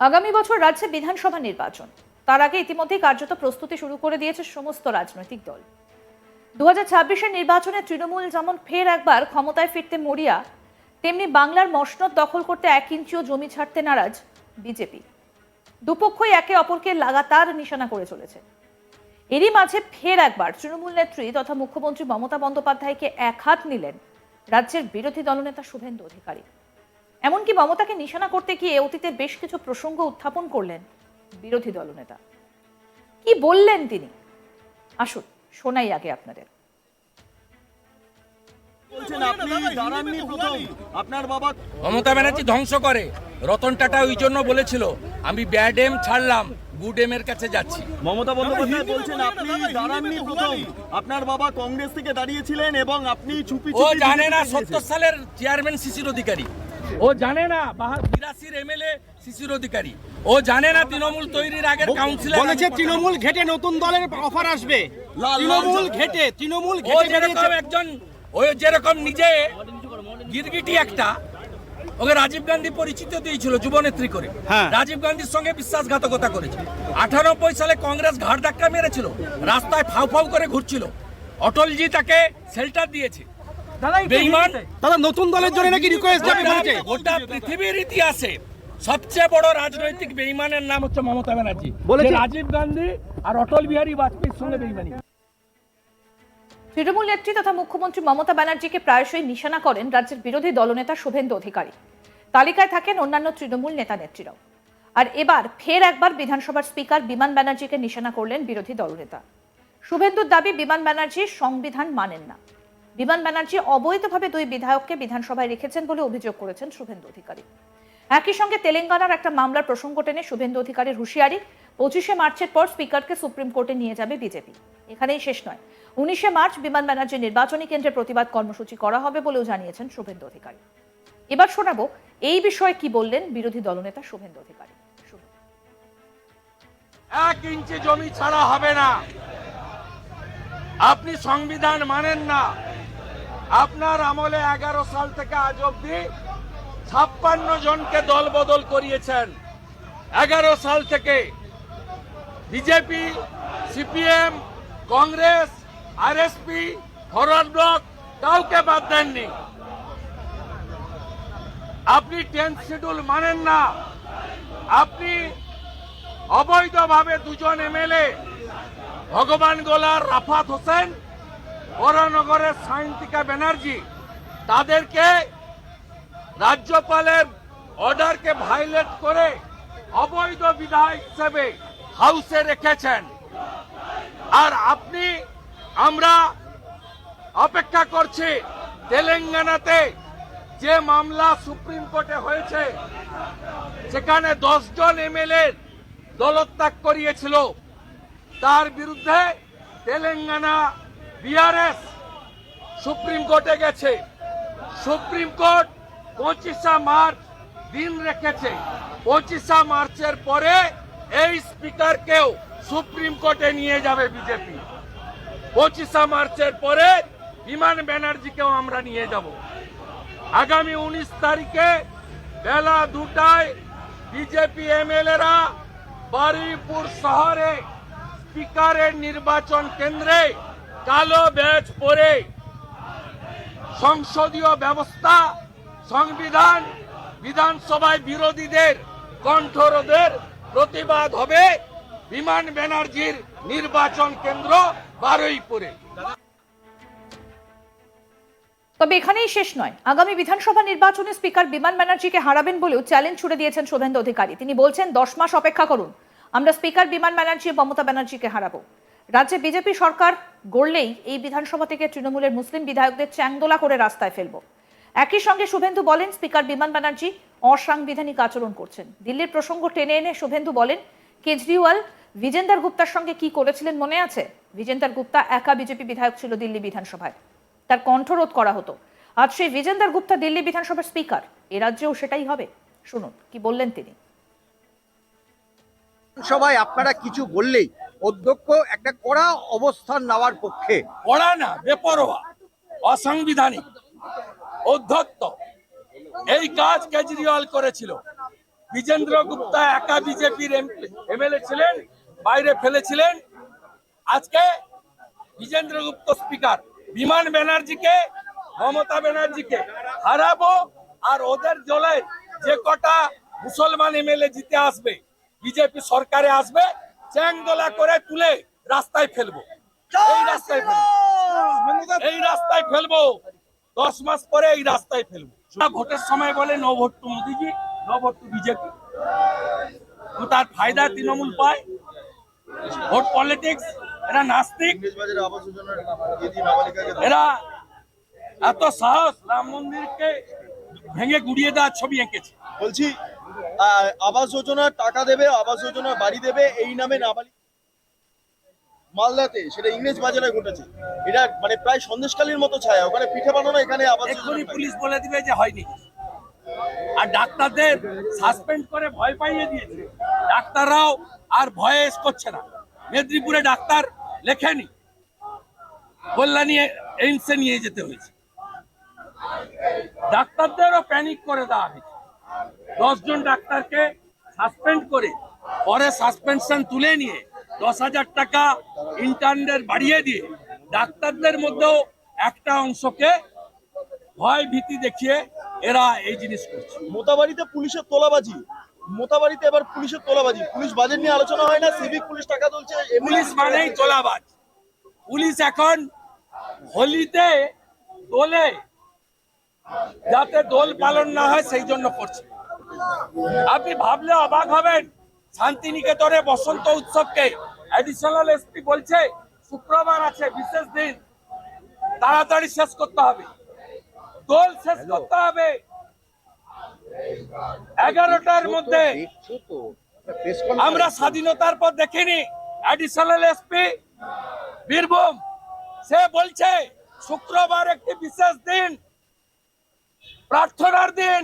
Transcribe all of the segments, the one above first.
আগামী বছর রাজ্যে বিধানসভা নির্বাচন। তার আগে ইতিমধ্যেই কার্যত প্রস্তুতি শুরু করে দিয়েছে সমস্ত রাজনৈতিক দল। দু হাজার নির্বাচনে তৃণমূল যেমন ফের একবার ক্ষমতায় ফিরতে মরিয়া, তেমনি বাংলার মসনদ দখল করতে এক ইঞ্চিও জমি ছাড়তে নারাজ বিজেপি। দুপক্ষই একে অপরকে লাগাতার নিশানা করে চলেছে। এরই মাঝে ফের একবার তৃণমূল নেত্রী তথা মুখ্যমন্ত্রী মমতা বন্দ্যোপাধ্যায়কে এক হাত নিলেন রাজ্যের বিরোধী দলনেতা শুভেন্দু অধিকারী। এমনকি মমতাকে নিশানা করতে গিয়ে অতীতের বেশ কিছু প্রসঙ্গ উত্থাপন করলেন বিরোধী দলনেতা। কি বললেন তিনি? আসুন শোনাই আগে আপনাদের। বলছেন আপনি দাঁড়াননি প্রথম। আপনার বাবা মমতা ব্যানার্জি ধ্বংস করে। রতন টাটা ওই জন্য বলেছিল আমি ব্যাড এম ছাড়লাম গুড এম এর কাছে যাচ্ছি। মমতা বন্দ্যোপাধ্যায় বলছেন আপনি দাঁড়াননি প্রথম। আপনার বাবা কংগ্রেস থেকে দাঁড়িয়েছিলেন এবং আপনি চুপি ও জানে না সত্তর। সালের চেয়ারম্যান শিশির অধিকারী। ও জানে না বিরাশির এমএলএ শিশির অধিকারী। ও জানে না তৃণমূল তৈরির আগের কাউন্সিলর বলেছে তৃণমূল ঘেটে নতুন দলের অফার আসবে। তৃণমূল ঘেটে তৃণমূল ঘেটে একজন ও যেরকম নিজে গিরগিটি একটা ওকে রাজীব গান্ধী পরিচিত দিয়েছিল যুবনেত্রী করে। হ্যাঁ। রাজীব গান্ধীর সঙ্গে বিশ্বাসঘাতকতা করেছে। আঠানব্বই সালে কংগ্রেস ঘাট ধাক্কা মেরেছিল রাস্তায় ফাউ ফাউ করে ঘুরছিল। অটলজি তাকে শেল্টার দিয়েছে। বেঈমান দাদা নতুন দলের জন্য নাকি রিকোয়েস্ট যাবে গোটা- গোটা পৃথিবীর ইতিহাসে সবচেয়ে বড় রাজনৈতিক বেঈমানের নাম হচ্ছে মমতা ব্যানার্জি। বলেছে- রাজীব গান্ধী আর অটল বিহারী বাজপেয়ীর সঙ্গে বেঈমানি তৃণমূল নেত্রী তথা মুখ্যমন্ত্রী মমতা ব্যানার্জিকে প্রায়শই নিশানা করেন রাজ্যের বিরোধী দলনেতা শুভেন্দু অধিকারী। তালিকায় থাকেন অন্যান্য তৃণমূল নেতা নেত্রীরাও। আর এবার ফের একবার বিধানসভার স্পিকার বিমান ব্যানার্জিকে নিশানা করলেন বিরোধী দলনেতা। শুভেন্দুর দাবি বিমান ব্যানার্জি সংবিধান মানেন না। বিমান ব্যানার্জি অবৈধভাবে দুই বিধায়ককে বিধানসভায় রেখেছেন বলে অভিযোগ করেছেন শুভেন্দু অধিকারী। একই সঙ্গে তেলেঙ্গানার একটা মামলার প্রসঙ্গ টেনে শুভেন্দু অধিকারীর হুঁশিয়ারি, পঁচিশে মার্চের পর স্পিকারকে সুপ্রিম কোর্টে নিয়ে যাবে বিজেপি। এখানেই শেষ নয়। উনিশে মার্চ বিমান ব্যানার্জির নির্বাচনী কেন্দ্রে প্রতিবাদ কর্মসূচি করা হবে বলেও জানিয়েছেন শুভেন্দু অধিকারী। এবার শোনাবো, এই বিষয়ে কি বললেন বিরোধী দলনেতা শুভেন্দু অধিকারী। এক ইঞ্চি জমি ছাড়া হবে না। আপনি সংবিধান মানেন না। আপনার আমলে এগারো সাল থেকে আজ অব্দি ছাপ্পান্ন জনকে দল বদল করিয়েছেন। এগারো সাল থেকে বিজেপি, সিপিএম, কংগ্রেস আর আরএসপি, ফরওয়ার্ড ব্লক কাউকে বাদ দেননি। আপনি টেন্থ শিডিউল মানেন না। আপনি অবৈধভাবে দুজন এমএলএ, ভগবান গোলার, রাফাত হোসেন বরানগরের সায়ন্তিকা ব্যানার্জি, তাদেরকে রাজ্যপালের অর্ডারকে ভাইলেট করে অবৈধ বিধায়ক হিসেবে হাউসে রেখেছেন। আর আপনি, আমরা অপেক্ষা করছি তেলেঙ্গানাতে যে মামলা সুপ্রিম কোর্টে হয়েছে, সেখানে দশজন এমএলএ দলত্যাগ করিয়েছিল। তার বিরুদ্ধে তেলেঙ্গানা বিআরএস সুপ্রিম কোর্টে গেছে। সুপ্রিম কোর্ট পঁচিশা মার্চ দিন রেখেছে। পঁচিশা মার্চের পরে এই স্পিকারকেও সুপ্রিম কোর্টে নিয়ে যাবে বিজেপি পঁচিশা মার্চের পরে বিমান ব্যানার্জিকেও আমরা নিয়ে যাব। আগামী উনিশ তারিখে বেলা দুটায় বিজেপি এমএলএরা বারুইপুর শহরে স্পিকারের নির্বাচন কেন্দ্রে কালো ব্যাচ পরে সংসদীয় ব্যবস্থা, সংবিধান, বিধানসভায় বিরোধীদের কণ্ঠরোধের প্রতিবাদ হবে বিমান ব্যানার্জির নির্বাচন কেন্দ্র বারুইপুরে। তবে এখানেই শেষ নয়। আগামী বিধানসভা নির্বাচনে স্পিকার বিমান ব্যানার্জিকে হারাবেন বলেও চ্যালেঞ্জ ছুড়ে দিয়েছেন শুভেন্দু অধিকারী। তিনি বলছেন, দশ মাস অপেক্ষা করুন। আমরা স্পিকার বিমান ব্যানার্জি, মমতা ব্যানার্জিকে হারাবো। রাজ্যে বিজেপি সরকার গড়লেই এই বিধানসভা থেকে তৃণমূলের মুসলিম বিধায়কদের চ্যাংদোলা করে রাস্তায় ফেলব। একই সঙ্গে শুভেন্দু বলেন, স্পিকার বিমান ব্যানার্জি অসাংবিধানিক আচরণ করছেন। দিল্লির প্রসঙ্গ টেনে এনে শুভেন্দু বলেন, কেজরিওয়াল বিজেন্দার গুপ্তার সঙ্গে কি করেছিলেন মনে আছে? বিজেন্দার গুপ্তা একা বিজেপি বিধায়ক ছিল দিল্লি বিধানসভায়। তার কণ্ঠরোধ করা হতো। আজ সেই বিজেন্দার গুপ্তা দিল্লি বিধানসভার স্পিকার। এ রাজ্যেও সেটাই হবে। শুনুন, কি বললেন তিনি। সবাই আপনারা কিছু বললেই অধ্যক্ষ একটা কড়া অবস্থান নেওয়ার পক্ষে। কড়া না, বেপরোয়া, অসাংবিধানিক। অধ্যত্ত এই কাজ কেজরিওয়াল করেছিল। বিজেন্দ্র গুপ্তা একা বিজেপির এমএলএ ছিলেন, বাইরে ফেলেছিলেন। আজকে বিজেন্দ্র গুপ্ত স্পিকার, বিমান ব্যানার্জিকে, মমতা ব্যানার্জিকে হারাবো আর ওদের দলে যে কটা মুসলমান এমএলএ জিতে আসবে, বিজেপি সরকারে আসবে চ্যাংদোলা করে তুলে রাস্তায় ফেলব। এই রাস্তায় ফেলব। এই রাস্তায় ফেলব। দশ মাস পরে এই রাস্তায় ফেলব। ভোটের সময় বলে no vote to Modiji, no vote to BJP. তার ফায়দা তৃণমূল পায়। ভোট পলিটিক্স, এরা নাস্তিক। এরা এত সাহস, রাম মন্দিরকে ভেঙে গুড়িয়ে দেওয়ার ছবি এঁকেছে। বলছি আবাস যোজনার টাকা দেবে আবাস যোজনার বাড়ি দেবে এই নামে নাবালিক মালদাতে সেটা ইংরেজ বাজারে ঘটেছে। এটা মানে প্রায় সন্দেশকালীর মতো ছায়া ওখানে পিঠে বানানো এখানে পুলিশ বলে দিবে যে হয়নি। আর ডাক্তারদের সাসপেন্ড করে ভয় পাইয়ে দিয়েছে। ডাক্তাররাও আর ভয়ে এস করছে না। মেদিনীপুরে ডাক্তার লেখেনি। কল্যাণী এইমসে নিয়ে যেতে হয়েছে। ডাক্তারদেরও প্যানিক করে দেওয়া হয়েছে। দশজন ডাক্তারকে সাসপেন্ড করে পরে সাসপেনশন তুলে নিয়ে দশ হাজার টাকা ইন্টার্নদের বাড়িয়ে দিয়ে ডাক্তারদের মধ্যেও একটা অংশকে ভয় ভীতি দেখিয়ে এরা এই জিনিস করছে। মোতাবাড়িতে পুলিশের তোলাবাজি মোতাবাড়িতে এবার পুলিশের তোলাবাজি। পুলিশ বাজেট নিয়ে আলোচনা হয় না সিভিক পুলিশ টাকা তুলছে পুলিশ মানেই তোলাবাজ। পুলিশ এখন হোলিতে দোলে যাতে দোল পালন না হয় সেই জন্য করছে। আপনি ভাবলে অবাক হবেন শান্তিনিকেতনে বসন্ত উৎসবকে। অ্যাডিশনাল এসপি বলছে শুক্রবার আছে বিশেষ দিন। তাড়াতাড়ি শেষ করতে হবে। দোল শেষ করতে হবে। এগারোটার মধ্যে। আমরা স্বাধীনতার পর দেখিনি। অ্যাডিশনাল এসপি বীরভূম সে বলছে শুক্রবার একটি বিশেষ দিন। প্রার্থনার দিন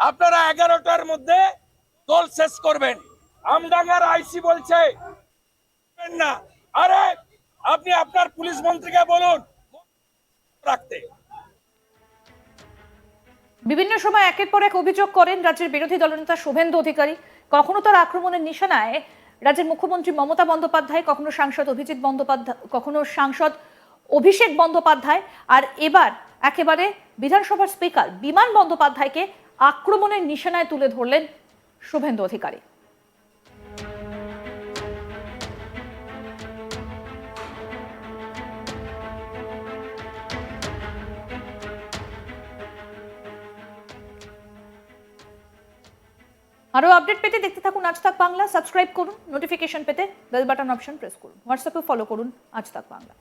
আপনারা এগারোটার মধ্যে দোল শেষ করবেন। আমডাঙ্গার আইসি বলছে, না আরে আপনি আপনার পুলিশ মন্ত্রীকে বলুন রাখতে। বিভিন্ন সময় একের পর এক অভিযোগ করেন রাজ্যের বিরোধী দলনেতা শুভেন্দু অধিকারী। কখনো তার আক্রমণের নিশানায় রাজ্যের মুখ্যমন্ত্রী মমতা বন্দ্যোপাধ্যায়, কখনো সাংসদ অভিজিৎ বন্দ্যোপাধ্যায়, কখনো সাংসদ অভিষেক বন্দ্যোপাধ্যায়, আর এবার একেবারে বিধানসভার স্পিকার বিমান বন্দ্যোপাধ্যায়কে আক্রমণের নিশানায় তুলে ধরলেন শুভেন্দু অধিকারী। আরও আপডেট পেতে দেখতে থাকুন আজ তাক বাংলা, সাবস্ক্রাইব করুন, নোটিফিকেশন পেতে বেল বাটন অপশন প্রেস করুন। হোয়াটসঅ্যাপে ফলো করুন আজ তাক বাংলা।